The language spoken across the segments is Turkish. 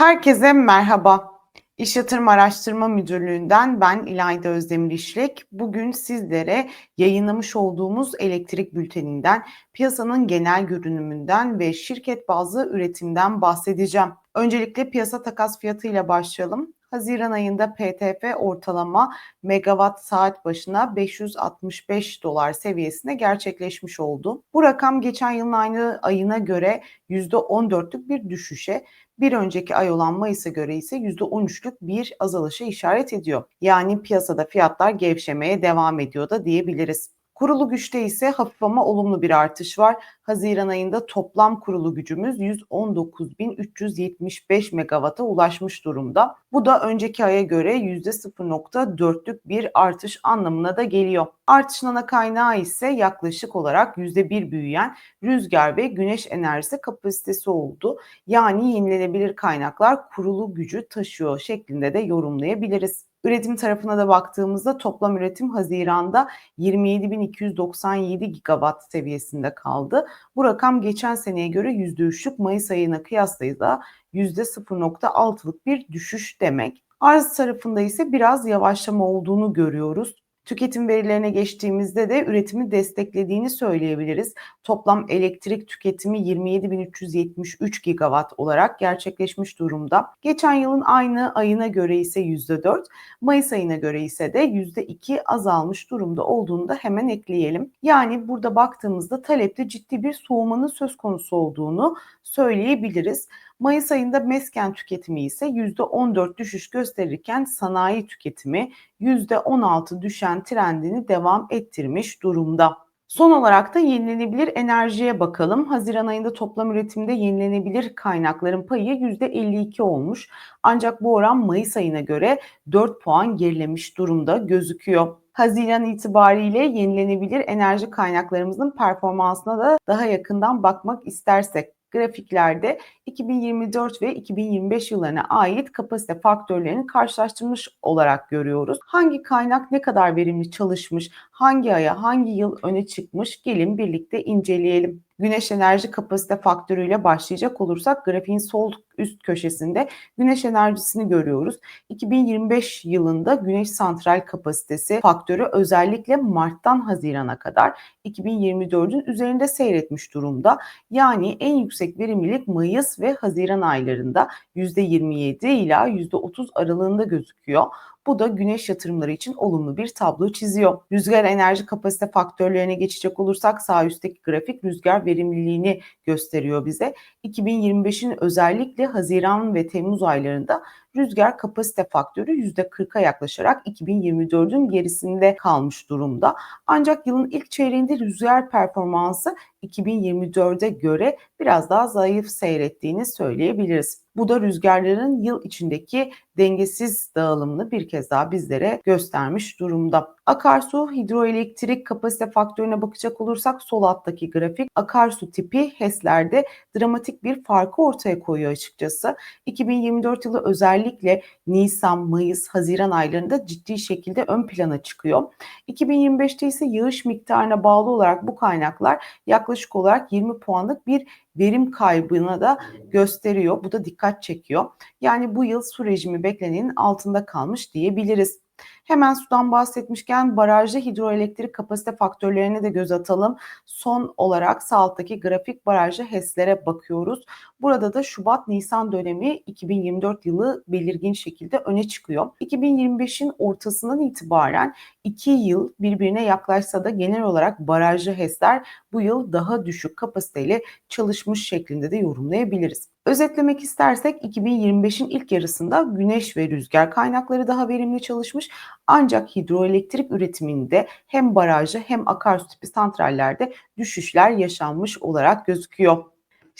Herkese merhaba. İş Yatırım Araştırma Müdürlüğü'nden ben İlayda Özdemir İşlek. Bugün sizlere yayınlamış olduğumuz elektrik bülteninden, piyasanın genel görünümünden ve şirket bazlı üretimden bahsedeceğim. Öncelikle piyasa takas fiyatıyla başlayalım. Haziran ayında PTF ortalama megawatt saat başına 565 dolar seviyesinde gerçekleşmiş oldu. Bu rakam geçen yılın aynı ayına göre %14'lük bir düşüşe, bir önceki ay olan Mayıs'a göre ise %13'lük bir azalışa işaret ediyor. Yani piyasada fiyatlar gevşemeye devam ediyor da diyebiliriz. Kurulu güçte ise hafif ama olumlu bir artış var. Haziran ayında toplam kurulu gücümüz 119.375 megawata ulaşmış durumda. Bu da önceki aya göre %0.4'lük bir artış anlamına da geliyor. Artışın ana kaynağı ise yaklaşık olarak %1 büyüyen rüzgar ve güneş enerjisi kapasitesi oldu. Yani yenilenebilir kaynaklar kurulu gücü taşıyor şeklinde de yorumlayabiliriz. Üretim tarafına da baktığımızda toplam üretim Haziran'da 27.297 gigawatt seviyesinde kaldı. Bu rakam geçen seneye göre %3'lük Mayıs ayına kıyasla da %0.6'lık bir düşüş demek. Arz tarafında ise biraz yavaşlama olduğunu görüyoruz. Tüketim verilerine geçtiğimizde de üretimi desteklediğini söyleyebiliriz. Toplam elektrik tüketimi 27.373 gigawatt olarak gerçekleşmiş durumda. Geçen yılın aynı ayına göre ise %4, Mayıs ayına göre ise de %2 azalmış durumda olduğunu da hemen ekleyelim. Yani burada baktığımızda talepte ciddi bir soğumanın söz konusu olduğunu söyleyebiliriz. Mayıs ayında mesken tüketimi ise %14 düşüş gösterirken sanayi tüketimi %16 düşen trendini devam ettirmiş durumda. Son olarak da yenilenebilir enerjiye bakalım. Haziran ayında toplam üretimde yenilenebilir kaynakların payı %52 olmuş. Ancak bu oran Mayıs ayına göre 4 puan gerilemiş durumda gözüküyor. Haziran itibariyle yenilenebilir enerji kaynaklarımızın performansına da daha yakından bakmak istersek grafiklerde 2024 ve 2025 yıllarına ait kapasite faktörlerini karşılaştırmış olarak görüyoruz. Hangi kaynak ne kadar verimli çalışmış, hangi aya, hangi yıl öne çıkmış gelin birlikte inceleyelim. Güneş enerji kapasite faktörüyle başlayacak olursak grafiğin sol üst köşesinde güneş enerjisini görüyoruz. 2025 yılında güneş santral kapasitesi faktörü özellikle Mart'tan Haziran'a kadar 2024'ün üzerinde seyretmiş durumda. Yani en yüksek verimlilik Mayıs ve Haziran aylarında %27 ila %30 aralığında gözüküyor. Bu da güneş yatırımları için olumlu bir tablo çiziyor. Rüzgar enerji kapasite faktörlerine geçecek olursak sağ üstteki grafik rüzgar verimliliğini gösteriyor bize. 2025'in özellikle Haziran ve Temmuz aylarında rüzgar kapasite faktörü %40'a yaklaşarak 2024'ün gerisinde kalmış durumda. Ancak yılın ilk çeyreğinde rüzgar performansı 2024'e göre biraz daha zayıf seyrettiğini söyleyebiliriz. Bu da rüzgarların yıl içindeki dengesiz dağılımını bir kez daha bizlere göstermiş durumda. Akarsu hidroelektrik kapasite faktörüne bakacak olursak sol alttaki grafik akarsu tipi HES'lerde dramatik bir farkı ortaya koyuyor açıkçası. 2024 yılı özellikle Nisan, Mayıs, Haziran aylarında ciddi şekilde ön plana çıkıyor. 2025'te ise yağış miktarına bağlı olarak bu kaynaklar yaklaşık olarak 20 puanlık bir verim kaybına da gösteriyor. Bu da dikkat çekiyor. Yani bu yıl su rejimi beklenenin altında kalmış diyebiliriz. Hemen sudan bahsetmişken barajlı hidroelektrik kapasite faktörlerine de göz atalım. Son olarak sağ alttaki grafik barajlı HES'lere bakıyoruz. Burada da Şubat-Nisan dönemi 2024 yılı belirgin şekilde öne çıkıyor. 2025'in ortasından itibaren 2 yıl birbirine yaklaşsa da genel olarak barajlı HES'ler bu yıl daha düşük kapasiteyle çalışmış şeklinde de yorumlayabiliriz. Özetlemek istersek 2025'in ilk yarısında güneş ve rüzgar kaynakları daha verimli çalışmış ancak hidroelektrik üretiminde hem barajlı hem akarsu tipi santrallerde düşüşler yaşanmış olarak gözüküyor.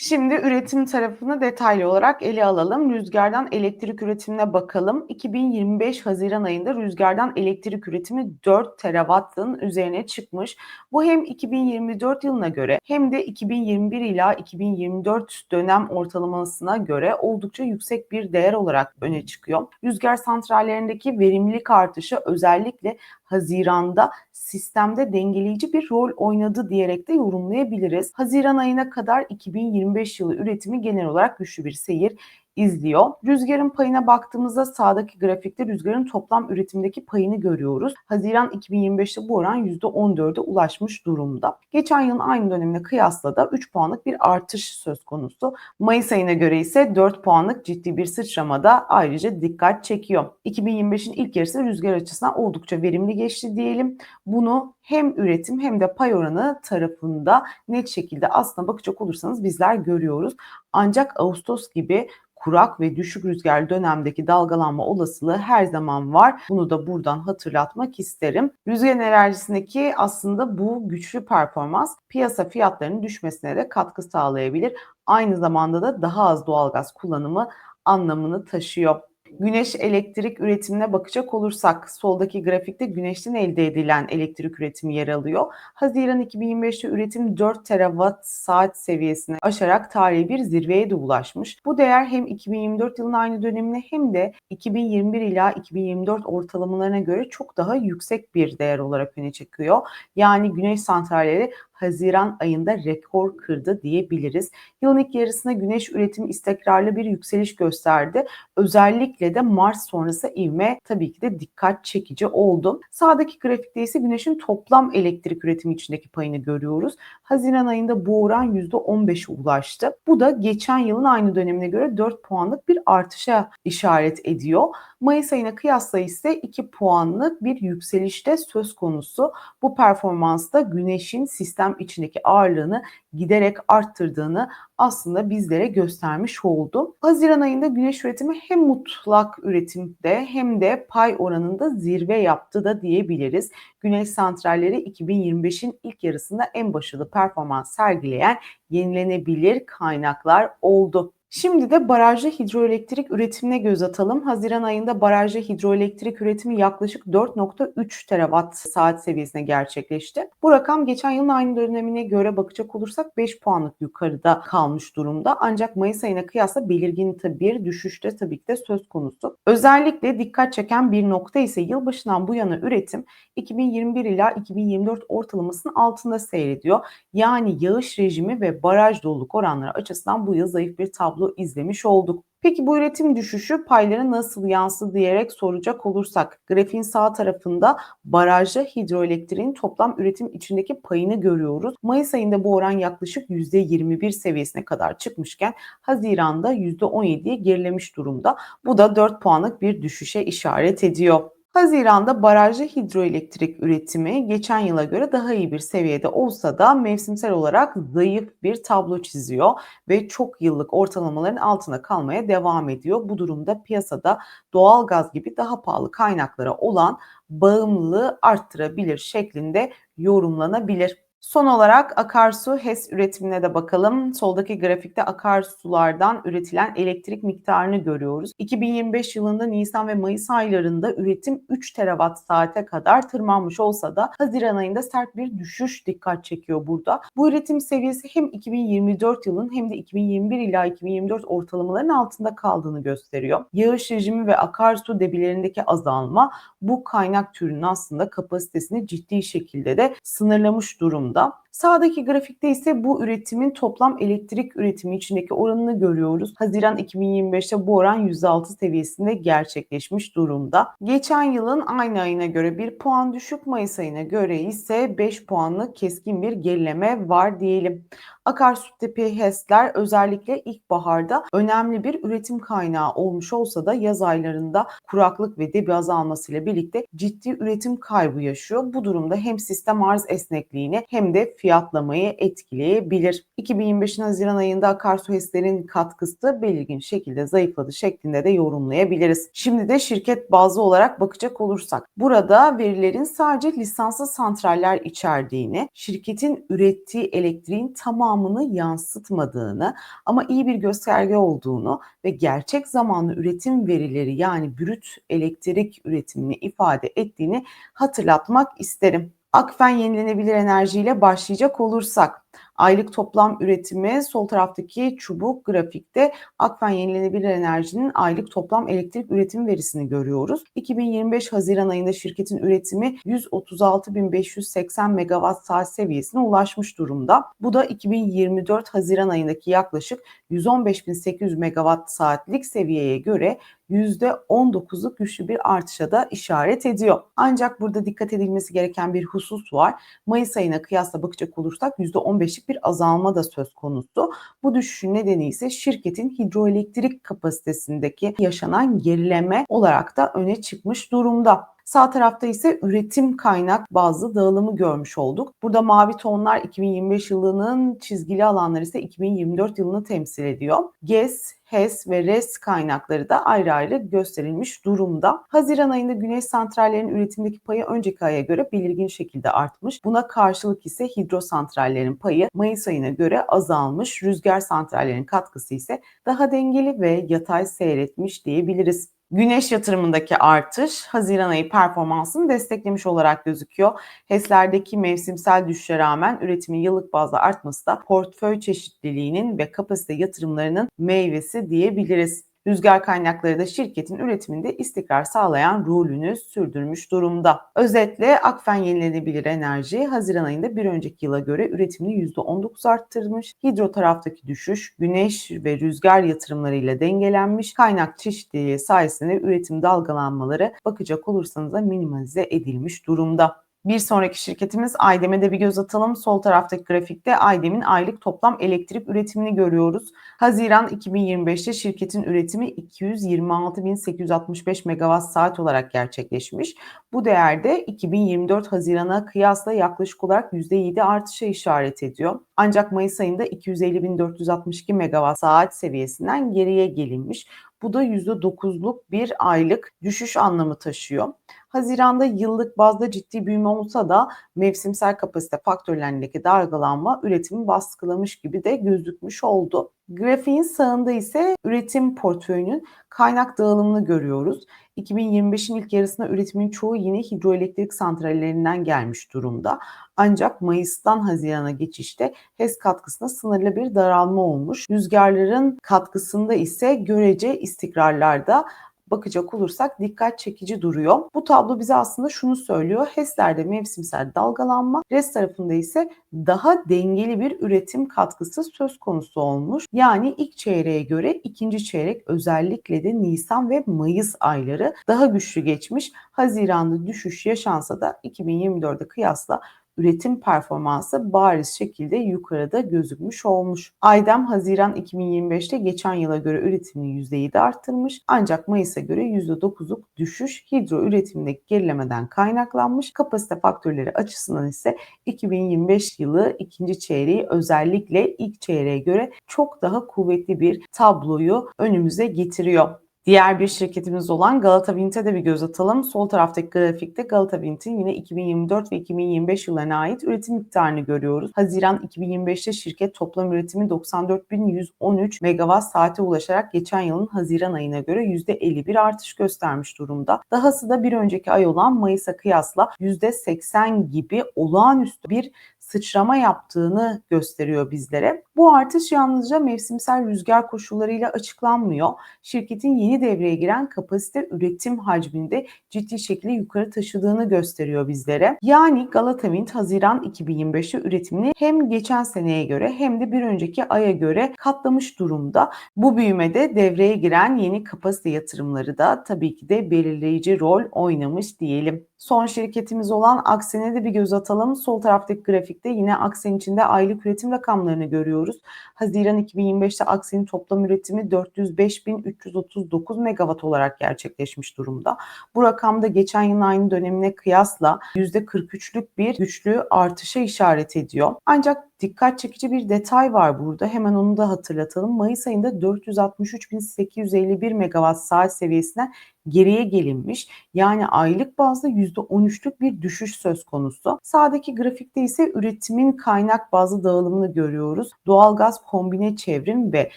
Şimdi üretim tarafını detaylı olarak ele alalım. Rüzgardan elektrik üretimine bakalım. 2025 Haziran ayında rüzgardan elektrik üretimi 4 terawattın üzerine çıkmış. Bu hem 2024 yılına göre hem de 2021 ila 2024 dönem ortalamasına göre oldukça yüksek bir değer olarak öne çıkıyor. Rüzgar santrallerindeki verimlilik artışı özellikle Haziran'da sistemde dengeleyici bir rol oynadı diyerek de yorumlayabiliriz. Haziran ayına kadar 2025 yılı üretimi genel olarak güçlü bir seyir izliyor. Rüzgarın payına baktığımızda sağdaki grafikte rüzgarın toplam üretimdeki payını görüyoruz. Haziran 2025'te bu oran %14'e ulaşmış durumda. Geçen yılın aynı dönemine kıyasla da 3 puanlık bir artış söz konusu. Mayıs ayına göre ise 4 puanlık ciddi bir sıçrama da ayrıca dikkat çekiyor. 2025'in ilk yarısı rüzgar açısından oldukça verimli geçti diyelim. Bunu hem üretim hem de pay oranı tarafında net şekilde aslında bakacak olursanız bizler görüyoruz. Ancak Ağustos gibi kurak ve düşük rüzgar dönemdeki dalgalanma olasılığı her zaman var. Bunu da buradan hatırlatmak isterim. Rüzgar enerjisindeki aslında bu güçlü performans piyasa fiyatlarının düşmesine de katkı sağlayabilir. Aynı zamanda da daha az doğalgaz kullanımı anlamını taşıyor. Güneş elektrik üretimine bakacak olursak soldaki grafikte güneşten elde edilen elektrik üretimi yer alıyor. Haziran 2025'te üretim 4 terawatt saat seviyesine aşarak tarihi bir zirveye de ulaşmış. Bu değer hem 2024 yılının aynı dönemine hem de 2021 ila 2024 ortalamalarına göre çok daha yüksek bir değer olarak öne çıkıyor. Yani güneş santralleri Haziran ayında rekor kırdı diyebiliriz. Yılın ilk yarısında güneş üretimi istikrarlı bir yükseliş gösterdi. Özellikle de Mart sonrası ivme tabii ki de dikkat çekici oldu. Sağdaki grafikte ise güneşin toplam elektrik üretimi içindeki payını görüyoruz. Haziran ayında bu oran %15'e ulaştı. Bu da geçen yılın aynı dönemine göre 4 puanlık bir artışa işaret ediyor. Mayıs ayına kıyasla ise 2 puanlık bir yükselişte söz konusu. Bu performansta güneşin sistem içindeki ağırlığını giderek arttırdığını aslında bizlere göstermiş oldu. Haziran ayında güneş üretimi hem mutlak üretimde hem de pay oranında zirve yaptı da diyebiliriz. Güneş santralleri 2025'in ilk yarısında en başarılı performans sergileyen yenilenebilir kaynaklar oldu. Şimdi de barajlı hidroelektrik üretimine göz atalım. Haziran ayında barajlı hidroelektrik üretimi yaklaşık 4.3 terawatt saat seviyesine gerçekleşti. Bu rakam geçen yılın aynı dönemine göre bakacak olursak 5 puanlık yukarıda kalmış durumda. Ancak Mayıs ayına kıyasla belirgin tabi bir düşüşte tabii ki de söz konusu. Özellikle dikkat çeken bir nokta ise yılbaşından bu yana üretim 2021 ila 2024 ortalamasının altında seyrediyor. Yani yağış rejimi ve baraj doluluk oranları açısından bu yıl zayıf bir tablo tablo izlemiş olduk. Peki bu üretim düşüşü paylara nasıl yansıdı diyerek soracak olursak grafiğin sağ tarafında barajlı hidroelektriğin toplam üretim içindeki payını görüyoruz. Mayıs ayında bu oran yaklaşık %21 seviyesine kadar çıkmışken Haziran'da %17'ye gerilemiş durumda. Bu da 4 puanlık bir düşüşe işaret ediyor. Haziran'da barajlı hidroelektrik üretimi geçen yıla göre daha iyi bir seviyede olsa da mevsimsel olarak zayıf bir tablo çiziyor ve çok yıllık ortalamaların altına kalmaya devam ediyor. Bu durumda piyasada doğal gaz gibi daha pahalı kaynaklara olan bağımlılığı arttırabilir şeklinde yorumlanabilir. Son olarak akarsu HES üretimine de bakalım. Soldaki grafikte akarsulardan üretilen elektrik miktarını görüyoruz. 2025 yılında Nisan ve Mayıs aylarında üretim 3 terawatt saate kadar tırmanmış olsa da Haziran ayında sert bir düşüş dikkat çekiyor burada. Bu üretim seviyesi hem 2024 yılın hem de 2021 ila 2024 ortalamaların altında kaldığını gösteriyor. Yağış rejimi ve akarsu debilerindeki azalma bu kaynak türünün aslında kapasitesini ciddi şekilde de sınırlamış durumda. Sağdaki grafikte ise bu üretimin toplam elektrik üretimi içindeki oranını görüyoruz. Haziran 2025'te bu oran %6 seviyesinde gerçekleşmiş durumda. Geçen yılın aynı ayına göre bir puan düşük, Mayıs ayına göre ise 5 puanlık keskin bir gerileme var diyelim. Akarsu HES'ler özellikle ilkbaharda önemli bir üretim kaynağı olmuş olsa da yaz aylarında kuraklık ve debi azalmasıyla birlikte ciddi üretim kaybı yaşıyor. Bu durumda hem sistem arz esnekliğini hem de fiyatlamayı etkileyebilir. 2025'in Haziran ayında akarsu HES'lerin katkısı belirgin şekilde zayıfladı şeklinde de yorumlayabiliriz. Şimdi de şirket bazlı olarak bakacak olursak burada verilerin sadece lisanslı santraller içerdiğini, şirketin ürettiği elektriğin tamamı tamamını yansıtmadığını ama iyi bir gösterge olduğunu ve gerçek zamanlı üretim verileri yani brüt elektrik üretimini ifade ettiğini hatırlatmak isterim. Akfen yenilenebilir enerjiyle başlayacak olursak Aylık toplam üretimi sol taraftaki çubuk grafikte Akfen Yenilenebilir Enerji'nin aylık toplam elektrik üretim verisini görüyoruz. 2025 Haziran ayında şirketin üretimi 136.580 megawatt saat seviyesine ulaşmış durumda. Bu da 2024 Haziran ayındaki yaklaşık 115.800 megawatt saatlik seviyeye göre %19'luk güçlü bir artışa da işaret ediyor. Ancak burada dikkat edilmesi gereken bir husus var. Mayıs ayına kıyasla bakacak olursak %15'lik bir azalma da söz konusu. Bu düşüşün nedeni ise şirketin hidroelektrik kapasitesindeki yaşanan gerileme olarak da öne çıkmış durumda. Sağ tarafta ise üretim kaynak bazlı dağılımı görmüş olduk. Burada mavi tonlar 2025 yılının çizgili alanları ise 2024 yılını temsil ediyor. GES, HES ve RES kaynakları da ayrı ayrı gösterilmiş durumda. Haziran ayında güneş santrallerinin üretimdeki payı önceki aya göre belirgin şekilde artmış. Buna karşılık ise hidrosantrallerin payı Mayıs ayına göre azalmış. Rüzgar santrallerinin katkısı ise daha dengeli ve yatay seyretmiş diyebiliriz. Güneş yatırımındaki artış Haziran ayı performansını desteklemiş olarak gözüküyor. HES'lerdeki mevsimsel düşüşe rağmen üretimin yıllık bazda artması da portföy çeşitliliğinin ve kapasite yatırımlarının meyvesi diyebiliriz. Rüzgar kaynakları da şirketin üretiminde istikrar sağlayan rolünü sürdürmüş durumda. Özetle Akfen Yenilenebilir Enerji Haziran ayında bir önceki yıla göre üretimini %19 arttırmış. Hidro taraftaki düşüş güneş ve rüzgar yatırımlarıyla dengelenmiş. Kaynak çeşitliliği sayesinde üretim dalgalanmaları bakacak olursanız da minimalize edilmiş durumda. Bir sonraki şirketimiz Aydem'e de bir göz atalım. Sol taraftaki grafikte Aydem'in aylık toplam elektrik üretimini görüyoruz. Haziran 2025'te şirketin üretimi 226.865 megawatt saat olarak gerçekleşmiş. Bu değerde 2024 Haziran'a kıyasla yaklaşık olarak %7 artışa işaret ediyor. Ancak Mayıs ayında 250.462 megawatt saat seviyesinden geriye gelinmiş. Bu da %9'luk bir aylık düşüş anlamı taşıyor. Haziranda yıllık bazda ciddi büyüme olsa da mevsimsel kapasite faktörlerindeki dalgalanma üretimi baskılamış gibi de gözükmüş oldu. Grafiğin sağında ise üretim portföyünün kaynak dağılımını görüyoruz. 2025'in ilk yarısında üretimin çoğu yine hidroelektrik santrallerinden gelmiş durumda. Ancak Mayıs'tan Haziran'a geçişte HES katkısına sınırlı bir daralma olmuş. Rüzgarların katkısında ise görece istikrarlarda bakacak olursak dikkat çekici duruyor. Bu tablo bize aslında şunu söylüyor. HES'lerde mevsimsel dalgalanma, RES tarafında ise daha dengeli bir üretim katkısı söz konusu olmuş. Yani ilk çeyreğe göre ikinci çeyrek özellikle de Nisan ve Mayıs ayları daha güçlü geçmiş. Haziranda düşüş yaşansa da 2024'e kıyasla üretim performansı bariz şekilde yukarıda gözükmüş olmuş. Aydem Haziran 2025'te geçen yıla göre üretimini %7 arttırmış ancak Mayıs'a göre %9'luk düşüş hidro üretimindeki gerilemeden kaynaklanmış. Kapasite faktörleri açısından ise 2025 yılı ikinci çeyreği özellikle ilk çeyreğe göre çok daha kuvvetli bir tabloyu önümüze getiriyor. Diğer bir şirketimiz olan Galata Wind'e de bir göz atalım. Sol taraftaki grafikte Galata Wind'in yine 2024 ve 2025 yıllarına ait üretim miktarını görüyoruz. Haziran 2025'te şirket toplam üretimi 94.113 megawatt saate ulaşarak geçen yılın Haziran ayına göre %51 artış göstermiş durumda. Dahası da bir önceki ay olan Mayıs'a kıyasla %80 gibi olağanüstü bir sıçrama yaptığını gösteriyor bizlere. Bu artış yalnızca mevsimsel rüzgar koşullarıyla açıklanmıyor. Şirketin yeni devreye giren kapasite üretim hacminde ciddi şekilde yukarı taşıdığını gösteriyor bizlere. Yani Galata Wind Haziran 2025'te üretimini hem geçen seneye göre hem de bir önceki aya göre katlamış durumda. Bu büyümede devreye giren yeni kapasite yatırımları da tabii ki de belirleyici rol oynamış diyelim. Son şirketimiz olan Aksen'e de bir göz atalım. Sol taraftaki grafikte yine Aksen içinde aylık üretim rakamlarını görüyoruz. Haziran 2025'te Aksen'in toplam üretimi 405.339 megawatt olarak gerçekleşmiş durumda. Bu rakamda geçen yılın aynı dönemine kıyasla %43'lük bir güçlü artışa işaret ediyor. Ancak dikkat çekici bir detay var burada. Hemen onu da hatırlatalım. Mayıs ayında 463.851 megawatt saat seviyesinden geriye gelinmiş. Yani aylık bazda %13'lük bir düşüş söz konusu. Sağdaki grafikte ise üretimin kaynak bazlı dağılımını görüyoruz. Doğalgaz kombine çevrim ve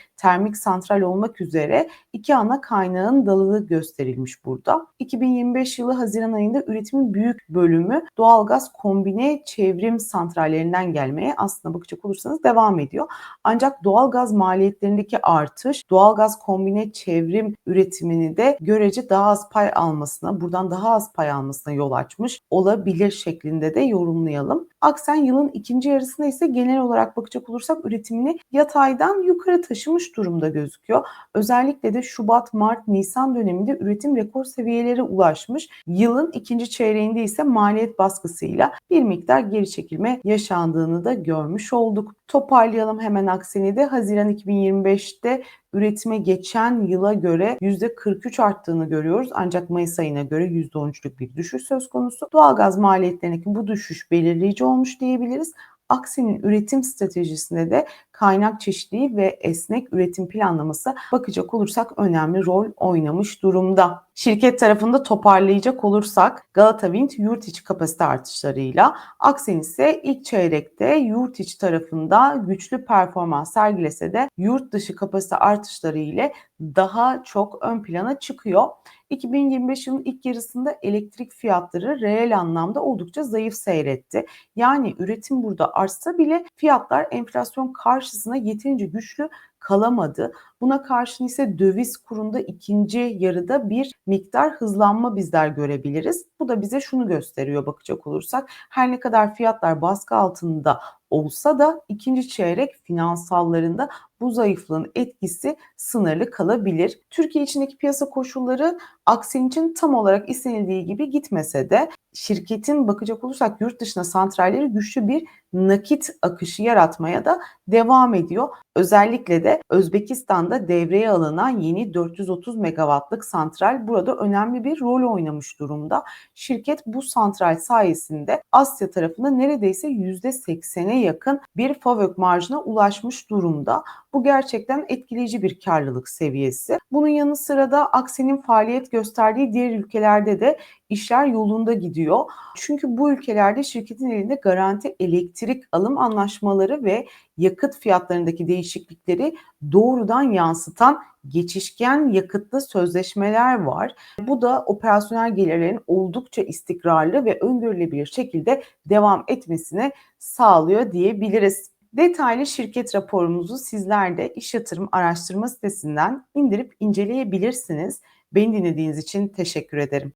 termik santral olmak üzere iki ana kaynağın dalılı gösterilmiş burada. 2025 yılı Haziran ayında üretimin büyük bölümü doğalgaz kombine çevrim santrallerinden gelmeye aslında bakacak olursanız devam ediyor. Ancak doğalgaz maliyetlerindeki artış, doğalgaz kombine çevrim üretimini de görece daha az pay almasına, buradan daha az pay almasına yol açmış olabilir şeklinde de yorumlayalım. Aksen yılın ikinci yarısında ise genel olarak bakacak olursak üretimini yataydan yukarı taşımış durumda gözüküyor. Özellikle de Şubat, Mart, Nisan döneminde üretim rekor seviyelere ulaşmış. Yılın ikinci çeyreğinde ise maliyet baskısıyla bir miktar geri çekilme yaşandığını da görmüş olduk. Toparlayalım hemen aksini de Haziran 2025'te üretime geçen yıla göre %43 arttığını görüyoruz. Ancak Mayıs ayına göre %13'lük bir düşüş söz konusu. Doğalgaz maliyetlerindeki bu düşüş belirleyici olmuş diyebiliriz. Aksinin üretim stratejisinde de kaynak çeşitliliği ve esnek üretim planlaması bakacak olursak önemli rol oynamış durumda. Şirket tarafında toparlayacak olursak Galata Wind yurt içi kapasite artışlarıyla Aksen ise ilk çeyrekte yurt içi tarafında güçlü performans sergilese de yurt dışı kapasite artışları ile daha çok ön plana çıkıyor. 2025 yılının ilk yarısında elektrik fiyatları reel anlamda oldukça zayıf seyretti. Yani üretim burada artsa bile fiyatlar enflasyon karşısına yeterince güçlü kalamadı. Buna karşın ise döviz kurunda ikinci yarıda bir miktar hızlanma bizler görebiliriz. Bu da bize şunu gösteriyor bakacak olursak. Her ne kadar fiyatlar baskı altında olsa da ikinci çeyrek finansallarında bu zayıflığın etkisi sınırlı kalabilir. Türkiye içindeki piyasa koşulları Aksen için tam olarak istenildiği gibi gitmese de şirketin bakacak olursak yurt dışına santralleri güçlü bir nakit akışı yaratmaya da devam ediyor. Özellikle de Özbekistan'da devreye alınan yeni 430 megawattlık santral burada önemli bir rol oynamış durumda. Şirket bu santral sayesinde Asya tarafında neredeyse %80'e yakın bir FAVÖK marjına ulaşmış durumda. Bu gerçekten etkileyici bir karlılık seviyesi. Bunun yanı sıra da Aksen'in faaliyet gösterdiği diğer ülkelerde de işler yolunda gidiyor. Çünkü bu ülkelerde şirketin elinde garanti elektrik alım anlaşmaları ve yakıt fiyatlarındaki değişiklikleri doğrudan yansıtan geçişken yakıtlı sözleşmeler var. Bu da operasyonel gelirlerin oldukça istikrarlı ve öngörülebilir şekilde devam etmesine sağlıyor diyebiliriz. Detaylı şirket raporumuzu sizler de iş yatırım araştırma sitesinden indirip inceleyebilirsiniz. Beni dinlediğiniz için teşekkür ederim.